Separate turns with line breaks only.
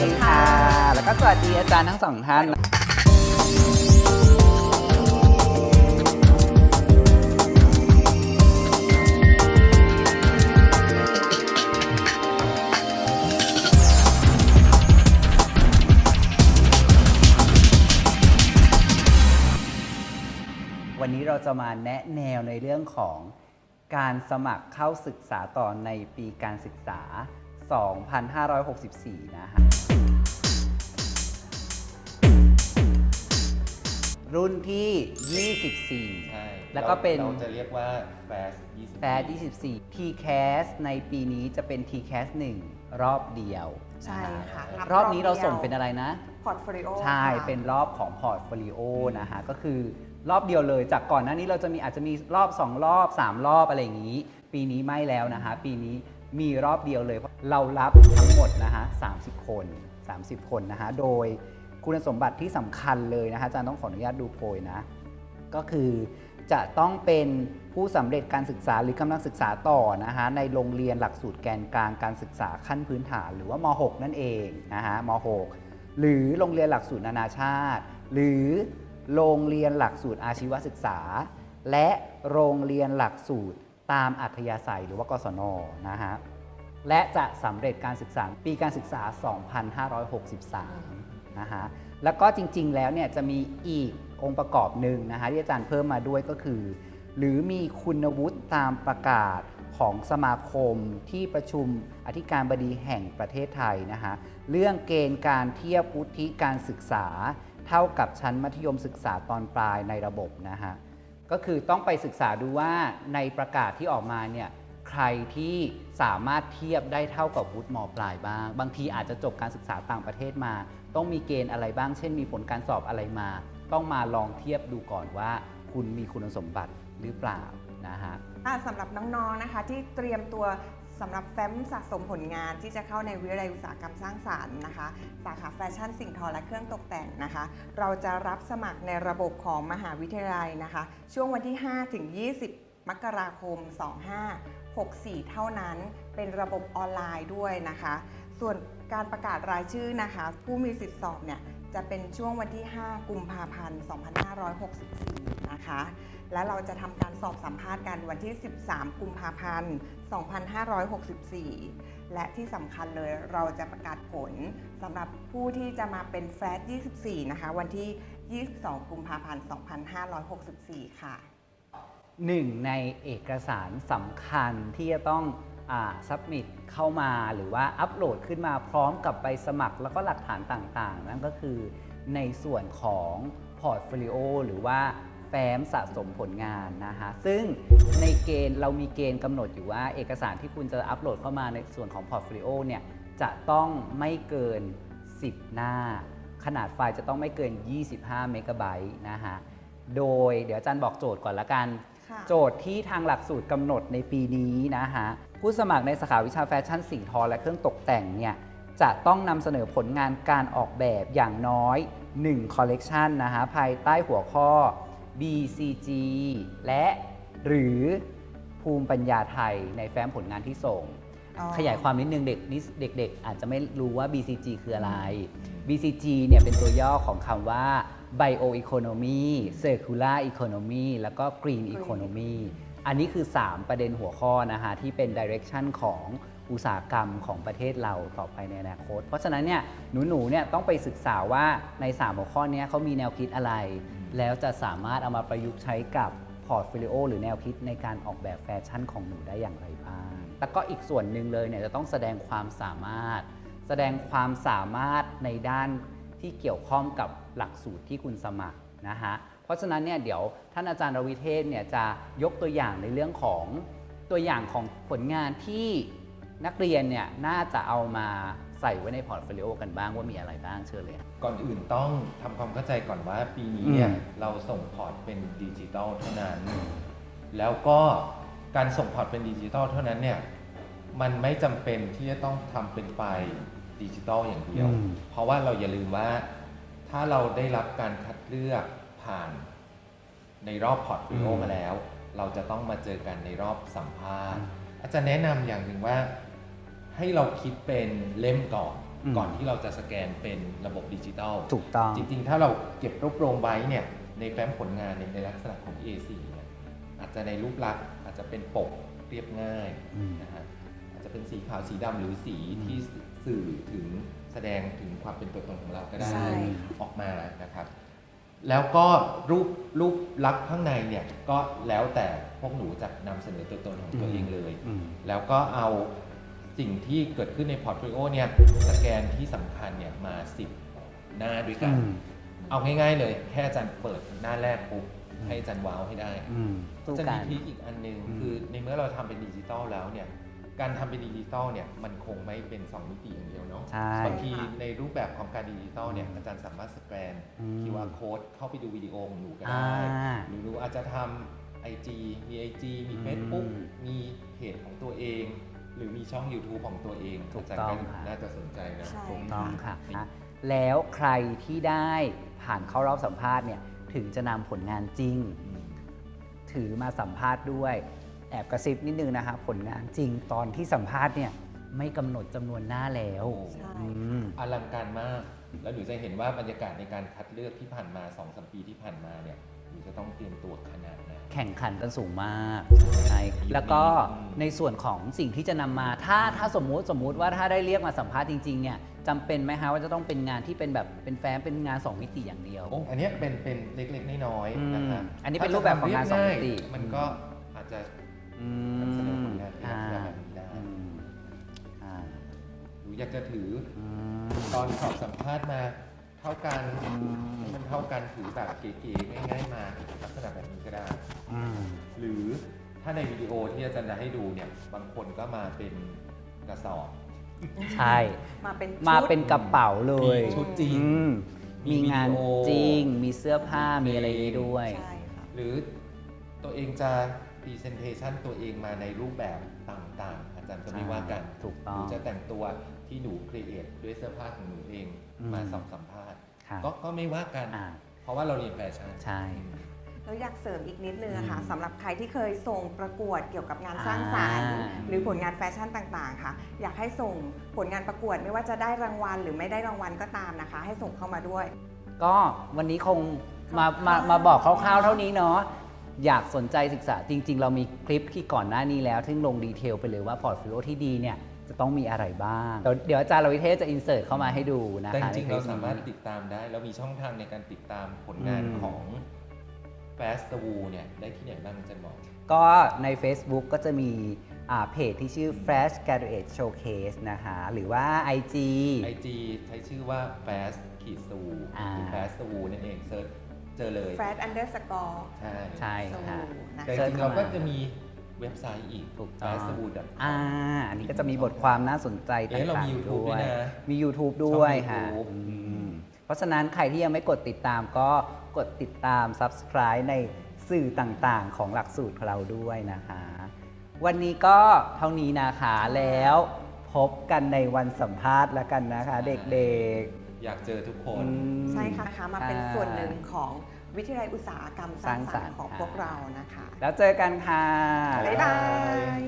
ดีค่ะ แล้วก็สวัสดีอาจารย์ทั้งสองท่านวันนี้เราจะมาแนะแนวในเรื่องของการสมัครเข้าศึกษาต่อในปีการศึกษา 2564 นะฮะ รุ่นที่ 24
ใช่
แล้วก็เป็น
เราจะเรียกว่าแฟส24
แฟร์24 TCAS ในปีนี้จะเป็น TCAS 1 รอบเดียว
ใช่ค่ะนับ
รอบนี้เราส่ง
ดียว
เป็นอะไรนะ
พอร์ตโฟลิโอ
ใช่
ค่ะ
เป็นรอบของพอร์ตโฟลิโอนะฮะ ก็คือรอบเดียวเลยจากก่อนหน้านี้เราจะมีอาจจะมีรอบ 2 รอบ 3 รอบอะไรอย่างนี้ ปีนี้ไม่แล้วนะฮะ ปีนี้มีรอบเดียวเลย เรารับทั้งหมดนะฮะ 30 คน 30 คนนะฮะ โดย คุณสมบัติที่สำคัญเลยนะฮะอาจารย์ต้องขออนุญาตดูโพยนะ ก็คือจะต้องเป็นผู้สำเร็จการศึกษาหรือกำลังศึกษาต่อนะฮะในโรงเรียนหลักสูตรแกนกลางการศึกษาขั้นพื้นฐาน หรือว่าม .6 นั่นเองนะฮะม .6 หรือโรงเรียนหลักสูตรนานาชาติ หรือโรงเรียนหลักสูตรอาชีวศึกษา และโรงเรียนหลักสูตรตามอัธยาศัยหรือว่ากศนนะฮะและจะสำเร็จการศึกษาปีการศึกษา 2563 นะฮะแล้วก็จริง ๆ แล้วเนี่ยจะมีอีกองค์ประกอบหนึ่งนะคะที่อาจารย์เพิ่มมาด้วยก็คือ หรือมีคุณวุฒิตามประกาศของสมาคมที่ประชุมอธิการบดีแห่งประเทศไทยนะคะเรื่องเกณฑ์การเทียบวุฒิการศึกษา เท่ากับชั้นมัธยมศึกษาตอนปลายในระบบนะฮะก็คือต้องไปศึกษาดูว่าในประกาศที่ออกมาเนี่ย ใครที่สามารถเทียบได้เท่ากับวุฒิมปลายบ้าง บางทีอาจจะจบการศึกษาต่างประเทศมา ต้องมีเกณฑ์อะไรบ้าง เช่น มีผลการสอบอะไรมา ต้องมาลองเทียบดูก่อนว่า คุณมีคุณสมบัติหรือเปล่านะฮะ
สำหรับน้องๆนะคะ ที่เตรียมตัวสำหรับแฟ้มสะสมผลงานที่จะเข้าในวิทยาลัยอุตสาหกรรมสร้างสรรค์นะคะ สาขาแฟชั่นสิ่งทอและเครื่องตกแต่งนะคะ เราจะรับสมัครในระบบของมหาวิทยาลัยนะคะ ช่วงวันที่ 5 ถึง 20 มกราคม 64 เท่านั้น เป็นระบบออนไลน์ด้วยนะคะ ส่วนการประกาศรายชื่อนะคะ ผู้มีสิทธิสอบเนี่ยจะเป็นช่วงวันที่ 5 กุมภาพันธ์ 2564 นะคะ และเราจะทำการสอบสัมภาษณ์กันวันที่ 13 กุมภาพันธ์ 2564 และที่สำคัญเลยเราจะประกาศผลสำหรับผู้ที่จะมาเป็นแฟลต24 นะคะ วันที่ 22 กุมภาพันธ์ 2564 ค่ะ
หนึ่งในเอกสารสำคัญที่จะต้องสับมิดเข้ามาหรือว่าอัปโหลดขึ้นมาพร้อมกับใบสมัครแล้วก็หลักฐานต่างๆ นั่นก็คือในส่วนของพอร์ตโฟลิโอหรือว่าแฟ้มสะสมผลงานนะฮะซึ่งในเกณฑ์เรามีเกณฑ์กำหนดอยู่ว่าเอกสารที่คุณจะอัปโหลดเข้ามาในส่วนของพอร์ตโฟลิโอเนี่ยจะต้องไม่เกิน 10 หน้า ขนาดไฟล์จะต้องไม่เกิน 25 เมกะไบต์นะฮะโดยเดี๋ยวอาจารย์บอกโจทย์ก่อนละกัน โจทย์ที่ทางหลักสูตรกำหนดในปีนี้นะฮะผู้สมัครในสาขาวิชาแฟชั่นสิ่งทอและเครื่องตกแต่งเนี่ยจะต้องนำเสนอผลงานการออกแบบอย่างน้อย1คอลเลกชันนะฮะภายใต้หัวข้อ BCG และหรือภูมิปัญญาไทยในแฟ้มผลงานที่ส่ง
อ๋อ
ขยายความนิดนึงเด็กนิสเด็กๆ อาจจะไม่รู้ว่า BCG คืออะไร BCG เนี่ยเป็นตัวย่อของคำว่า Bioeconomy Circular Economy แล้วก็ Green Economy อันนี้คือ 3 ประเด็นหัวข้อนะคะที่เป็น direction ของอุตสาหกรรมของประเทศเราต่อไปในอนาคต เพราะฉะนั้นเนี่ยหนูๆเนี่ยต้องไปศึกษาว่าใน 3 หัวข้อนี้เขามีแนวคิดอะไร แล้วจะสามารถเอามาประยุกต์ใช้กับพอร์ตโฟลิโอหรือแนวคิดในการออกแบบแฟชั่นของหนูได้อย่างไรบ้าง แล้วก็อีกส่วนหนึ่งเลยเนี่ยจะต้องแสดงความสามารถ แสดงความสามารถในด้าน ที่เกี่ยวข้องกับหลักสูตรที่คุณสมัครนะฮะเพราะฉะนั้นเนี่ยเดี๋ยวท่านอาจารย์รวิเทศเนี่ยจะยกตัวอย่างในเรื่องของตัวอย่างของผลงานที่นักเรียนเนี่ยน่าจะเอามาใส่ไว้ในพอร์ตโฟลิโอกันบ้างว่ามีอะไรบ้างเชิญเลย
ก่อนอื่นต้องทำความเข้าใจก่อนว่าปีนี้เนี่ย
อืม
เราส่งพอร์ตเป็นดิจิตอลเท่านั้น แล้วก็การส่งพอร์ตเป็นดิจิตอลเท่านั้นเนี่ยมันไม่จำเป็นที่จะต้องทำเป็นไฟล์ ดิจิตอลอย่างเดียว
อืม
เพราะว่าเราอย่าลืมว่า ถ้าเราได้รับการคัดเลือกผ่านในรอบพอร์ตโฟลิโอมาแล้ว เราจะต้องมาเจอกันในรอบสัมภาษณ์ อาจารย์แนะนำอย่างหนึ่งว่า ให้เราคิดเป็นเล่มก่อน
อืม
ก่อนที่เราจะสแกนเป็นระบบดิจิตอล
ถูกต้อง
จริงๆ ถ้าเราเก็บรวบรวมไว้เนี่ยในแฟ้มผลงานเนี่ยในลักษณะของ A4 เนี่ยอาจจะในรูปลักษณ์อาจจะเป็นปกเรียบง่าย
อืม
นะฮะอา จจะเป็นสีขาวสีดำหรือสีที่สื่อถึงแสดงถึงความเป็นตัวตนของเราก็ได้
ใช่
ออกมานะครับ แล้วก็รูปรูปลักษณ์ข้างในเนี่ยก็แล้วแต่พวกหนูจะนำเสนอตัวตนของตัวเองเลย
อืม
แล้วก็เอาสิ่งที่เกิดขึ้นในพอร์ตโฟลิโอเนี่ยสแกนที่สำคัญเนี่ยมา10หน้าด้วยกัน
อืม
เอาง่ายๆเลย แค่อาจารย์เปิดหน้าแรกปุ๊บให้อาจารย์ว้าวให้ได้
อืมสู้
จะ
กั
มี
น
ทริคอีกอันหนึง
อืม
คือในเมื่อเราทำเป็นดิจิตอลแล้วเนี่ย การทำเป็นดิจิตอลเนี่ยมันคงไม่เป็น2มิติอย่างเดียวเนาะ
ใช่
บางทีในรูปแบบของการดิจิตอลเนี่ยอาจารย์สามารถสแกน
อืม
QR code เข้าไปดูวิดีโอของหนูก็
อ่า
ได้ หรือหนูอาจจะทำ IG มี IG มี
อืม
Facebook มีเพจของตัวเอง หรือมีช่อง YouTube ของตัวเอง
ถูก
อาจารย์
ต้อง
ก็
ค่ะ
น่าจะสนใจนะ
ใช่
ถูกต้องค่ะนะแล้วใครที่ได้ผ่านเข้ารอบสัมภาษณ์เนี่ยถึงจะนำผลงานจริง
อืม
ถือมาสัมภาษณ์ด้วย แอบกระซิบนิดนึงนะคะผลงานจริงตอนที่สัมภาษณ์เนี่ยไม่กำหนดจำนวนหน้าแล้ว
โอ้
ใช่
อืม
อลังการมาก แล้วหนูจะเห็นว่าบรรยากาศในการคัดเลือกที่ผ่านมา2อสปีที่ผ่านมาเนี่ยหนูจะต้องเตรียมตัวขนาดไหน
แข่งขันกันสูงมากใช่แล้วก็
อืม
ในส่วนของสิ่งที่จะนำมา ถ้าถ้าสมมุติสมมุติว่าถ้าได้เรียกมาสัมภาษณ์จริงๆเนี่ยจำเป็นไหมคะว่าจะต้องเป็นงานที่เป็นแบบเป็นแฟ้มเป็นงาน2มิติอย่างเดียว
โอ้อันเนี้ยเป็นเป็นเล็กๆน้อย
อืม
ๆนะครับ
อันนี้เป็นรูปแบบของงานสองมิติ
มันก็อาจจะ
อื
นำเสนอ
ม
ผลงานในลักษณะแบบนี้ได้
อืมอ่า
หนูอยากจะถือ
อืม
ตอนสอบสัมภาษณ์มาเท่ากัน
อืม
ให้มันเท่ากันถือแบบเก๋ๆง่ายๆมาลักษณะแบบนี้ก็ได้
อืม
หรือถ้าในวิดีโอที่อาจารย์จะให้ดูเนี่ยบางคนก็มาเป็นกระสอบ
ใช่
มาเป็น
มา
ชุด
เป็นกระเป๋าเลย
มีชุดจริง
อืม
มี
มีงาน
วิดีโอ
จริง มีเสื้อผ้ามีอะไรอย่างนี้ด้วย
ใช่ค่ะ
หรือตัวเองจะ presentation ตัวเองมาในรูปแบบต่างๆ อาจารย์ก็ไม่ว่ากัน
ถูก
ห
ต้อ
นู
ง
จะแต่งตัวที่หนู create ด้วยเสื้อผ้าของหนูเอง
อืม
มาสอบสัมภาษณ์
ค่ะ
ก็ก็ไม่ว่ากัน
อ่า
เพราะว่าเราเรียนแฟชั่น
ใช่
แล้วอยากเสริมอีกนิดนึงอะค่ะ
อืม
สำหรับใครที่เคยส่งประกวดเกี่ยวกับงานสร้างสรรค์
อ่า
หรือผลงานแฟชั่นต่างๆ ค่ะ อยากให้ส่งผลงานประกวดไม่ว่าจะได้รางวัล หรือไม่ได้รางวัลก็ตามนะคะ ให้ส่งเข้ามาด้วย
ก็วันนี้คงมา
ค
มา
ร่าวๆ
มาบอกคร่าวๆเท่านี้เนาะ อยากสนใจศึกษาจริง ๆ เรามีคลิปที่ก่อนหน้านี้แล้ว ซึ่งลงดีเทลไปเลยว่าพอร์ตโฟลิโอที่ดีเนี่ยจะต้องมีอะไรบ้าง เดี๋ยวเดี๋ยวอาจารย์รวิเทศจะอินเสิร์ตเข้ามาให้ดูนะคะ
แต่จริงๆ
ในคลิ
เรา
ปนี้
สามารถติดตามได้แล้วมีช่องทางในการติดตามผลงาน
อืม
ของ Fast w o เนี่ย ได้ที่ไหนบ้างอาจารย์บอก
ก็ใน Facebook ก็จะมีอ่าเพจที่ชื่อ Fresh Graduate Showcase นะคะหรือว่า IG
IG ใช้ชื่อว่า Fast ขีดสู
อ่า
หรือ Fast w o นั่นเองเซิร์ช เจอเลย
fat underscore
ใช่
ใช่ค่ะ
นะ
แต่
คะ
จริงๆเราก็จะมีเว็บไซต์อีก
ถูกต้อง
fast w o
อ่า อันนี้ก็จะมีบทความน่าสนใจต่
เอ๊ะเราา
ง
มี
ๆ
YouTube
ด้วย
ด้วยนะ
มี YouTube ด้วย
ช่อง
ค่ะ
YouTube
อื
อื
ม
ม
เพราะฉะนั้นใครที่ยังไม่กดติดตามก็กดติดตาม Subscribe ในสื่อต่างๆ ของหลักสูตรของเราด้วยนะคะ วันนี้ก็เท่านี้นะคะแล้วพบกันในวันสัมภาษณ์แล้วกันนะคะ เด็ก
อยากเจอทุกค
ๆ
น
อืม
ใช่ค่ะนะคะมาเป็นส่วนหนึ่งของวิทยาลัยอุตสาหกรรมสร้างสรรค์ของพวกเรานะคะ
แล้วเจอกันค่ะ
บ๊ายบาย